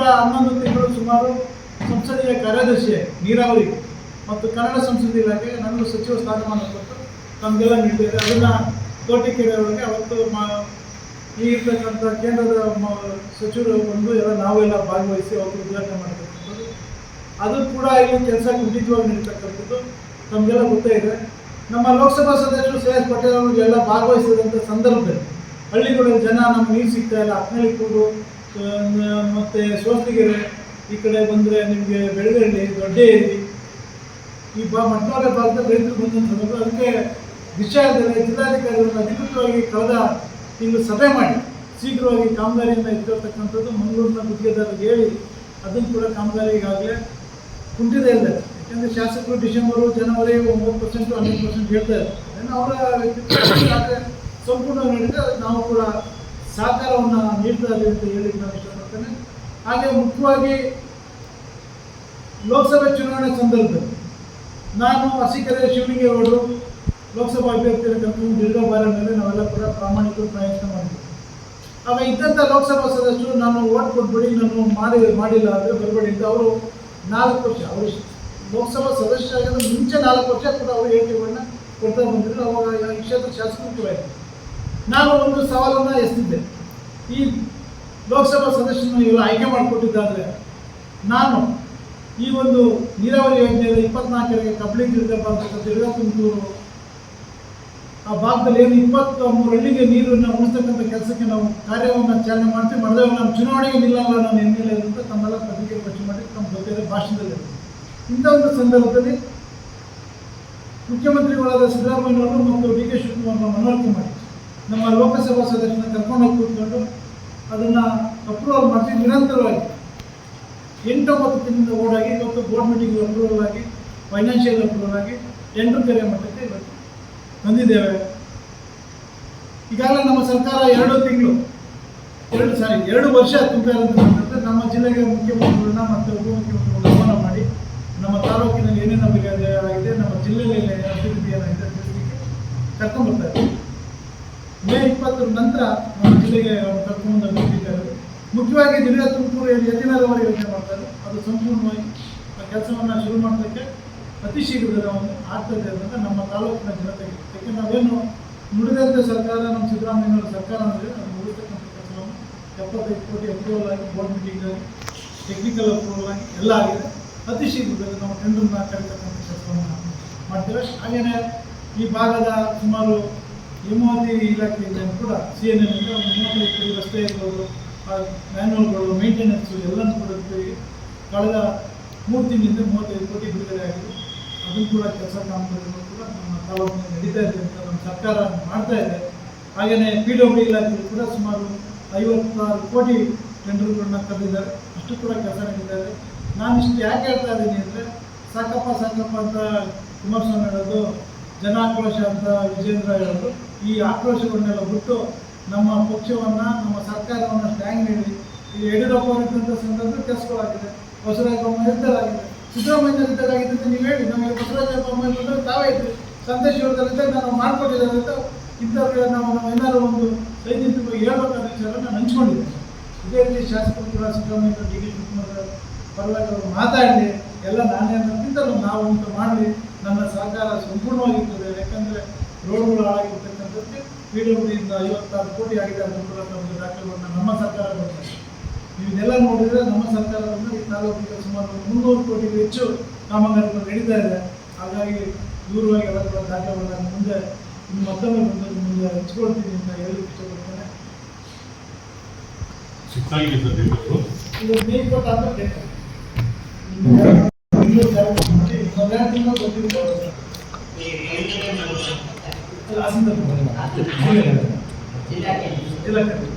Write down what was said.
ಕೂಡ ಹನ್ನೊಂದು ತಿಂಗಳು ಸುಮಾರು ಸಂಸದೀಯ ಕಾರ್ಯದರ್ಶಿ ನೀರಾವರಿ ಮತ್ತು ಕನ್ನಡ ಸಂಸ್ಕೃತಿ ಇಲಾಖೆ ನನಗೂ ಸಚಿವ ಸ್ಥಾನಮಾನ ಕೊಟ್ಟು ನಮಗೆಲ್ಲ ನೀಡಿದ್ದಾರೆ. ಅದನ್ನು ತೋಟಿಕೆರೆ ಅವರಿಗೆ ಅವತ್ತು ಮಾ ಇರ್ತಕ್ಕಂಥ ಕೇಂದ್ರದ ಸಚಿವರು ಬಂದು ಎಲ್ಲ ನಾವೆಲ್ಲ ಭಾಗವಹಿಸಿ ಅವರು ಉದ್ಘಾಟನೆ ಮಾಡ್ತಕ್ಕಂಥದ್ದು ಅದು ಕೂಡ ಇಲ್ಲಿ ಕೆಲಸ ಕುಂಠಿತವಾಗಿ ನಡೀತಕ್ಕಂಥದ್ದು. ನಮಗೆಲ್ಲ ಗೊತ್ತೇ ಇದೆ. ನಮ್ಮ ಲೋಕಸಭಾ ಸದಸ್ಯರು ಸಿ ಎಸ್ ಪಟೇಲ್ ಅವರು ಎಲ್ಲ ಭಾಗವಹಿಸಿದಂಥ ಸಂದರ್ಭದಲ್ಲಿ ಹಳ್ಳಿಗಳಲ್ಲಿ ಜನ ನಮ್ಗೆ ನೀರು ಸಿಗ್ತಾ ಇಲ್ಲ. ಹತ್ತನಳ್ಳಿ ಕೂಡು ಮತ್ತೆ ಸೋಸ್ತಿಗೆರೆ ಈ ಕಡೆ ಬಂದರೆ ನಿಮಗೆ ದೊಡ್ಡ ದೊಡ್ಡೇರಿ, ಈ ಬಾ ಮಟ್ಟಾರ ಭಾಗದ ರೈತರು ಬಂದಂಥ ಅದಕ್ಕೆ ವಿಷಯದಲ್ಲಿ ಜಿಲ್ಲಾಧಿಕಾರಿಗಳನ್ನು ಅಧಿಕೃತವಾಗಿ ಕಳೆದ ತಿಂಗಳು ಸಭೆ ಮಾಡಿ, ಶೀಘ್ರವಾಗಿ ಕಾಮಗಾರಿಯನ್ನು ಎತ್ತಿರ್ತಕ್ಕಂಥದ್ದು ಮಂಗಳೂರಿನ ಗುತ್ತಿಗೆದಾರರಿಗೆ ಹೇಳಿ, ಅದನ್ನು ಕೂಡ ಕಾಮಗಾರಿ ಈಗಾಗಲೇ ಕುಂಟಿದೆ ಇಲ್ಲ ಯಾಕಂದರೆ ಶಾಸಕರು ಡಿಸೆಂಬರು, ಜನವರಿ ಒಂಬತ್ತು ಪರ್ಸೆಂಟು ಹನ್ನೆರಡು ಪರ್ಸೆಂಟ್ ಹೇಳ್ತಾರೆ ಅವರ ಸಂಪೂರ್ಣ ನೀಡಿದ್ರೆ ನಾವು ಕೂಡ ಸಹಕಾರವನ್ನು ನೀಡ್ತಾರೆ ಅಂತ ಹೇಳಿ ನಾನು ಇಷ್ಟಪಡ್ತೇನೆ. ಹಾಗೆ ಮುಖ್ಯವಾಗಿ ಲೋಕಸಭೆ ಚುನಾವಣೆ ಸಂದರ್ಭದಲ್ಲಿ ನಾನು ಅರಸೀಕೆರೆ ಶಿವಲಿಂಗೇಗೌಡರು ಲೋಕಸಭಾ ಅಭ್ಯರ್ಥಿಯನ್ನು ಕರ್ಕೊಂಡು ದೀರ್ಘ ಬಾರ ಮೇಲೆ ನಾವೆಲ್ಲ ಕೂಡ ಪ್ರಾಮಾಣಿಕ ಪ್ರಯತ್ನ ಮಾಡಿದ್ವಿ. ಆಗ ಇದ್ದಂಥ ಲೋಕಸಭಾ ಸದಸ್ಯರು ನಾನು ಓಟ್ ಕೊಟ್ಬಿಡಿ, ನಾನು ಮಾಡಿ, ಮಾಡಿಲ್ಲ ಅಂದರೆ ಬರಬೇಡಿ ಅಂತ ಅವರು ನಾಲ್ಕು ವರ್ಷ, ಅವರು ಲೋಕಸಭಾ ಸದಸ್ಯರಾಗಿದ್ದ ಮುಂಚೆ ನಾಲ್ಕು ವರ್ಷ ಕೂಡ ಅವರು ಹೇಳಿಕೆಗಳನ್ನ ಕೊಡ್ತಾ ಬಂದಿದ್ರು. ಅವಾಗ ಈ ಕ್ಷೇತ್ರ ಶಾಸಕರು ಕೂಡ ನಾನು ಒಂದು ಸವಾಲನ್ನು ಎಸ್ತಿದ್ದೆ ಈ ಲೋಕಸಭಾ ಸದಸ್ಯರನ್ನು ಇವರು ಆಯ್ಕೆ ಮಾಡಿಕೊಟ್ಟಿದ್ದಾದರೆ ನಾನು ಈ ಒಂದು ನೀರಾವರಿ ಯೋಜನೆಯಲ್ಲಿ ಇಪ್ಪತ್ನಾಲ್ಕರಿಗೆ ಕಂಪ್ಲೀಟ್ ಇರಬೇಕು ಅಂತ ತಿರ್ಗಾ ತುಮಕೂರು ಆ ಭಾಗದಲ್ಲಿ ಏನು ಇಪ್ಪತ್ತ ಮೂರು ಹಳ್ಳಿಗೆ ನೀರನ್ನು ಉಳಿಸ್ತಕ್ಕಂಥ ಕೆಲಸಕ್ಕೆ ನಾವು ಕಾರ್ಯವನ್ನು ಚಾಲನೆ ಮಾಡ್ತೀವಿ, ಮಾಡಿದಾಗ ನಮ್ಮ ಚುನಾವಣೆಗೆ ನಿಲ್ಲಲ್ಲ ನಾನು ಎಂ ಎಲ್ ಎ ಅಂತ ತಮ್ಮೆಲ್ಲ ಪತ್ರಿಕೆ ಖರ್ಚು ಮಾಡಿ ತಮ್ಮ ಜೊತೆ ಭಾಷಣದಲ್ಲಿ ಇಂಥ ಒಂದು ಸಂದರ್ಭದಲ್ಲಿ ಮುಖ್ಯಮಂತ್ರಿಗಳಾದ ಸಿದ್ದರಾಮಯ್ಯನವರು ಮತ್ತು ಡಿ ಕೆ ಶಿವಕುಮಾರ್ ಮನವರಿಕೆ ಮಾಡಿ ನಮ್ಮ ಲೋಕಸಭಾ ಸದಸ್ಯರನ್ನ ಕರ್ಕೊಂಡು ಹೋಗಿ ಕೂತ್ಕೊಂಡು ಅದನ್ನು ಅಪ್ರೂವಲ್ ಮಾಡಿ ನಿರಂತರವಾಗಿ ಎಂಟೊಂಬತ್ತು ತಿಂಗಳಿಂದ ಓಡಾಗಿ ಇವತ್ತು ಬೋರ್ಡ್ ಮೀಟಿಂಗ್ ಅಪ್ರೂವಲ್ ಆಗಿ ಫೈನಾನ್ಷಿಯಲ್ ಅಪ್ರೂವಲ್ ಆಗಿ ಎಂಟು ಕೆರೆ ಮಟ್ಟಕ್ಕೆ ಇವತ್ತು ಬಂದಿದ್ದೇವೆ. ಈಗಾಗಲೇ ನಮ್ಮ ಸರ್ಕಾರ ಎರಡು ತಿಂಗಳು, ಎರಡು ಸಾರಿ, ಎರಡು ವರ್ಷ ತುಂಬ್ತಾ ನಮ್ಮ ಜಿಲ್ಲೆಗೆ ಮುಖ್ಯಮಂತ್ರಿಗಳನ್ನ ಮತ್ತು ಉಪಮುಖ್ಯಮಂತ್ರಿಗಳನ್ನ ಗಮನ ಮಾಡಿ, ನಮ್ಮ ತಾಲೂಕಿನಲ್ಲಿ ಏನೇನು ಅಭಿವೃದ್ಧಿ ಆಗಿದೆ ನಮ್ಮ ಜಿಲ್ಲೆಯಲ್ಲಿ ಏನಾಗಿದೆ ತಿಳಿಸಲಿಕ್ಕೆ ಕರ್ಕೊಂಡ್ಬರ್ತಾರೆ ಮೇ ಇಪ್ಪತ್ತರ ನಂತರ ನಮ್ಮ ಜಿಲ್ಲೆಗೆ ಕರ್ಕೊಂಡು ಬಂದಿದ್ದಾರೆ ಮುಖ್ಯವಾಗಿ ಜಿಲ್ಲೆಯ ತುಮಕೂರು ಯತಿನರವರೆ ಯೋಜನೆ ಮಾಡ್ತಾರೆ. ಅದು ಸಂಪೂರ್ಣವಾಗಿ ಆ ಕೆಲಸವನ್ನು ಶುರು ಮಾಡೋದಕ್ಕೆ ಅತಿ ಶೀಘ್ರದಲ್ಲಿ ಒಂದು ಆಗ್ತದೆ ಅಂತ ನಮ್ಮ ತಾಲೂಕಿನ ಜನತೆಗೆ ಯಾಕೆ ನಾವೇನು ನುಡಿದಂತೆ ಸರ್ಕಾರ, ನಮ್ಮ ಸಿದ್ದರಾಮಯ್ಯನವರ ಸರ್ಕಾರ ಅಂದರೆ ಅದು ಉಳಿಸ್ತಕ್ಕಂಥ ಕೆಲಸವನ್ನು ಎಪ್ಪತ್ತೈದು ಕೋಟಿ ಅಪ್ರೂವಲ್ ಆಗಿ ಬೋರ್ಡ್ ಮೀಟಿಂಗ್ ಟೆಕ್ನಿಕಲ್ ಅಪ್ರೂವಲ್ ಆಗಿ ಎಲ್ಲ ಆಗಿದೆ. ಅತಿ ಶೀಘ್ರದಲ್ಲಿ ನಾವು ಟೆಂಡರ್ನ ಕರೀತಕ್ಕಂಥ ಕೆಲಸವನ್ನು ಮಾಡ್ತೇವೆ. ಹಾಗೆಯೇ ಈ ಭಾಗದ ಸುಮಾರು ಹೇಮಾವತಿ ಇಲಾಖೆಯಿಂದ ಕೂಡ ಸಿ ಎನ್ ಒಂದು ಮೂವತ್ತೈದು ರಸ್ತೆ ಇರ್ಬೋದು ಮ್ಯಾನ್ಯಲ್ಗಳು ಮೇಂಟೆನೆನ್ಸು ಎಲ್ಲನೂ ಕೂಡ ಇರ್ತೀವಿ. ಕಳೆದ ಮೂರು ತಿಂಗಳಿಂದ ಮೂವತ್ತೈದು ಕೋಟಿ ಬಿಡುಗಡೆ ಆಗಿದೆ. ಅದು ಕೂಡ ಕೆಲಸ ಕಾಮಗಾರಿಗಳು ಕೂಡ ನಮ್ಮ ತಾಲೂಕಿನಲ್ಲಿ ನಡೀತಾ ಇದೆ ಅಂತ ನಮ್ಮ ಸರ್ಕಾರ ಮಾಡ್ತಾ ಇದೆ. ಹಾಗೆಯೇ ಪಿ ಡಬ್ಲ್ಯೂ ಇಲಾಖೆಯಲ್ಲಿ ಕೂಡ ಸುಮಾರು ಐವತ್ತಾರು ಕೋಟಿ ಟೆಂಡರ್ಗಳನ್ನ ಕರೆದಿದ್ದಾರೆ. ಅಷ್ಟು ಕೂಡ ಕೆಲಸ ನಡೀತಾ ನಾನು ಇಷ್ಟು ಯಾಕೆ ಹೇಳ್ತಾ ಇದ್ದೀನಿ ಅಂದರೆ ಸಾಕಪ್ಪ ಸಾಕಪ್ಪ ಅಂತ ಕುಮಾರಸ್ವಾಮಿ ಹೇಳೋದು ಜನಾಕ್ರೋಶ ಅಂತ ವಿಜೇಂದ್ರ ಹೇಳೋದು ಈ ಆಕ್ರೋಶಗಳನ್ನೆಲ್ಲ ಬಿಟ್ಟು ನಮ್ಮ ಪಕ್ಷವನ್ನು, ನಮ್ಮ ಸರ್ಕಾರವನ್ನು ಸ್ಟ್ಯಾಂಗ್ ನೀಡಿ ಈ ಯಡಿಯೂರಪ್ಪ ಅವರಿದ್ದಂಥ ಸಂದರ್ಭ ಕೆಲಸಗಳಾಗಿದೆ ಬಸವರಾಜ ಬೊಮ್ಮಾಯಿ ಇದ್ದಾಗಿದೆ ಸಿದ್ದರಾಮಯ್ಯ ಇದ್ದಾಗಿದೆ ಅಂತ ನೀವು ಹೇಳಿ, ನಮಗೆ ಬಸವರಾಜ ಬೊಮ್ಮಾಯಿ ಬಂದರೆ ತಾವೇ ಇದ್ದರು ಸಂದೇಶ ನಾನು ನಾವು ಮಾಡ್ಕೊಟ್ಟಿದ್ದಾರೆ ಅಂತ ಇಂಥವ್ರಿಗೆ ನಾವು ನಾವು ಏನಾದರೂ ಒಂದು ಸೈನಿಕ ಹೇಳಬೇಕಾದ ವಿಚಾರವನ್ನು ನಾನು ಹಂಚ್ಕೊಂಡಿದ್ದೇನೆ ಇದೇ ರೀತಿ ಶಾಸಕರು ಕೂಡ ಸಿದ್ದರಾಮಯ್ಯ ಡಿ ಕೆ ಶಿವಕುಮಾರ್ ಪರವಾಗಿ ಅವರು ಮಾತಾಡಲಿ ಎಲ್ಲ ನಾನೇ ಅನ್ನೋದಕ್ಕಿಂತಲೂ ನಾವು ಅಂತ ಮಾಡಲಿ. ಸಹಕಾರ ಸಂಪೂರ್ಣವಾಗಿರ್ತದೆ ಯಾಕಂದ್ರೆ ರೋಡ್ಗಳು ಹಾಳಾಗಿರ್ತಕ್ಕಂಥದ್ದು ಪಿ ಡಬ್ಲ್ಯೂ ಇಂದ ಐವತ್ತಾರು ಕೋಟಿ ಆಗಿದೆ ಅದ್ರ ಮೂಲಕ ಒಂದು ದಾಖಲೆಗಳನ್ನ ನಮ್ಮ ಸರ್ಕಾರ ಬರ್ತದೆ ಇದೆಲ್ಲ ನೋಡಿದರೆ ನಮ್ಮ ಸರ್ಕಾರದಿಂದ ಈ ತಾಲೂಕಿಗೆ ಸುಮಾರು ಮುನ್ನೂರು ಕೋಟಿಗೂ ಹೆಚ್ಚು ಕಾಮಗಾರಿಗಳು ನಡೀತಾ ಇದೆ ಹಾಗಾಗಿ ದೂರವಾಗಿ ಎಲ್ಲ ಕೂಡ ದಾಖಲೆಗಳನ್ನ ನಾನು ಮುಂದೆ ಇನ್ನು ಮತ್ತೊಮ್ಮೆ ಬಂದು ಮುಂದೆ ಹಂಚ್ಕೊಳ್ತೀನಿ ಅಂತ ಹೇಳಿ ಇಷ್ಟಪಡ್ತೇನೆ ಇದು ಮೇ ಅಂತ ಇನ್ನೊಂದೆರಡು ತಿಂಗಳು ಗೊತ್ತಿರ್ಬೋದು जिला के जिला के